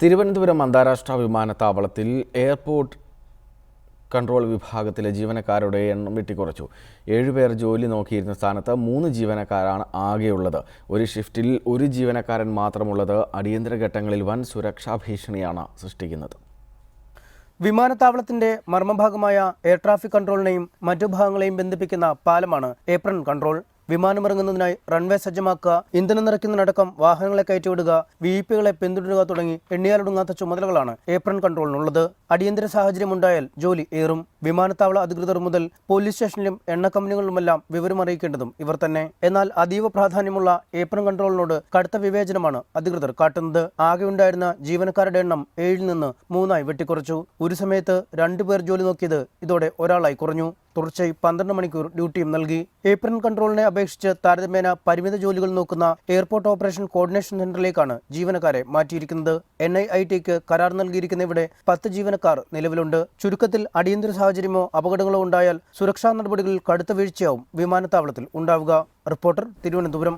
തിരുവനന്തപുരം അന്താരാഷ്ട്ര വിമാനത്താവളത്തിൽ airport control വിഭാഗത്തിലെ ജീവനക്കാരുടെ എണ്ണം വെട്ടിക്കുറച്ചു. ഏഴുപേർ ജോലി നോക്കിയിരുന്ന സ്ഥാനത്ത് മൂന്ന് ജീവനക്കാരാണ് ആകെയുള്ളത്. ഒരു ഷിഫ്റ്റിൽ ഒരു ജീവനക്കാരൻ മാത്രമുള്ളത്. അടിയന്തര ഘട്ടങ്ങളിൽ വൻ സുരക്ഷാ ഭീഷണിയാണ് സൃഷ്ടിക്കുന്നത്. വിമാനത്താവളത്തിന്റെ മർമ്മഭാഗമായ എയർ ട്രാഫിക് കൺട്രോളിനെയും മറ്റു ഭാഗങ്ങളെയും ബന്ധിപ്പിക്കുന്ന പാലമാണ് ഏപ്രൺ കൺട്രോൾ. വിമാനമിറങ്ങുന്നതിനായി റൺവേ സജ്ജമാക്കുക ഇന്ധനം നിറയ്ക്കുന്നതിനടക്കം വാഹനങ്ങളെ കയറ്റിവിടുക വി പികളെ പിന്തുടരുക തുടങ്ങി എണ്ണിയാലൊടുങ്ങാത്ത ചുമതലകളാണ് ഏപ്രൺ കൺട്രോളിനുള്ളത്. അടിയന്തര സാഹചര്യം ഉണ്ടായാൽ ജോലി ഏറും. വിമാനത്താവള അധികൃതർ മുതൽ പോലീസ് സ്റ്റേഷനിലും എണ്ണ കമ്പനികളിലുമെല്ലാം വിവരം അറിയിക്കേണ്ടതും ഇവർ തന്നെ. എന്നാൽ അതീവ പ്രാധാന്യമുള്ള ഏപ്രൺ കൺട്രോളിനോട് കടുത്ത വിവേചനമാണ് അധികൃതർ കാട്ടുന്നത്. ആകെ ഉണ്ടായിരുന്ന ജീവനക്കാരുടെ എണ്ണം ഏഴിൽ നിന്ന് മൂന്നായി വെട്ടിക്കുറച്ചു. ഒരു സമയത്ത് രണ്ടുപേർ ജോലി നോക്കിയത് ഇതോടെ ഒരാളായി കുറഞ്ഞു. തുടർച്ചയായി പന്ത്രണ്ട് മണിക്കൂർ ഡ്യൂട്ടിയും നൽകി. ഏപ്രിൽ കൺട്രോളിനെ അപേക്ഷിച്ച് താരതമ്യേന പരിമിത ജോലികൾ നോക്കുന്ന എയർപോർട്ട് ഓപ്പറേഷൻ കോർഡിനേഷൻ സെന്ററിലേക്കാണ് ജീവനക്കാരെ മാറ്റിയിരിക്കുന്നത്. എൻ ഐ ഐ ടിക്ക് കരാർ നൽകിയിരിക്കുന്ന ഇവിടെ പത്ത് ജീവനക്കാർ നിലവിലുണ്ട്. ചുരുക്കത്തിൽ അടിയന്തര സാഹചര്യമോ അപകടങ്ങളോ ഉണ്ടായാൽ സുരക്ഷാ നടപടികളിൽ കടുത്ത വീഴ്ചയാവും വിമാനത്താവളത്തിൽ ഉണ്ടാവുക. റിപ്പോർട്ടർ തിരുവനന്തപുരം.